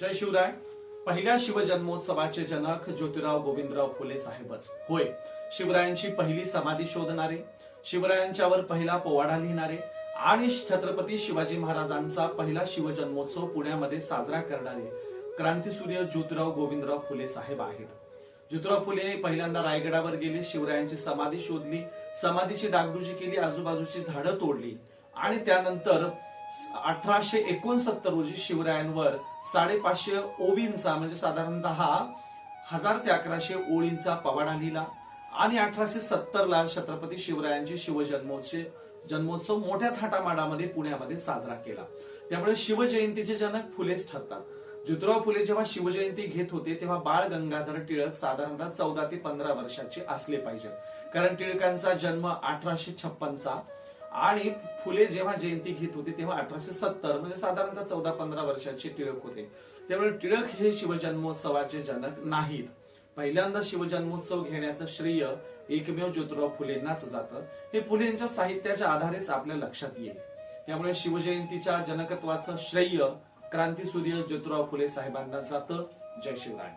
जय शिवराय. पहिल्या शिवजन्मोत्सवाचे जनक ज्योतिराव गोविंदराव फुले साहेबच. होय शिवरायांची पहिली समाधी शोधणारे शिवरायांच्यावर पहिला पोवाडा लिहिणारे आणि छत्रपती शिवाजी महाराजांचा पहिला शिवजन्मोत्सव पुण्यामध्ये साजरा करणारे क्रांतीसूर्य ज्योतिराव गोविंदराव फुले साहेब आहेत. ज्योतिराव फुले पहिल्यांदा रायगडावर गेले शिवरायांची समाधी शोधली समाधीची डागडुजी केली आजूबाजूची झाडं तोडली आणि त्यानंतर अठराशे एकोणसत्तर रोजी शिवरायांवर साडेपाचशे ओवींचा म्हणजे साधारणतः हजार ते अकराशे ओळींचा पवाडा लिहिला. आणि अठराशे सत्तर ला छत्रपती शिवरायांचे शिवजन्मोत्सव जन्मोत्सव मोठ्या थाटामाडामध्ये पुण्यामध्ये साजरा केला. त्यामुळे शिवजयंतीचे जनक फुलेच ठरतात. ज्योतिराव फुले जेव्हा शिवजयंती घेत होते तेव्हा बाळ गंगाधर टिळक साधारणतः चौदा ते पंधरा वर्षाचे असले पाहिजेत. कारण टिळकांचा जन्म अठराशे छप्पनचा आणि फुले जेव्हा जयंती घेत होते तेव्हा अठराशे सत्तर म्हणजे साधारणतः चौदा पंधरा वर्षाचे टिळक होते. त्यामुळे टिळक हे शिवजन्मोत्सवाचे जनक नाहीत. पहिल्यांदा शिवजन्मोत्सव घेण्याचं श्रेय एकमेव ज्योतिराव फुलेंनाच जातं. हे फुलेंच्या साहित्याच्या आधारेच आपल्या लक्षात येईल. त्यामुळे शिवजयंतीच्या जनकत्वाचं श्रेय क्रांतीसूर्य ज्योतिराव फुले साहेबांना जातं. जय शिवराय.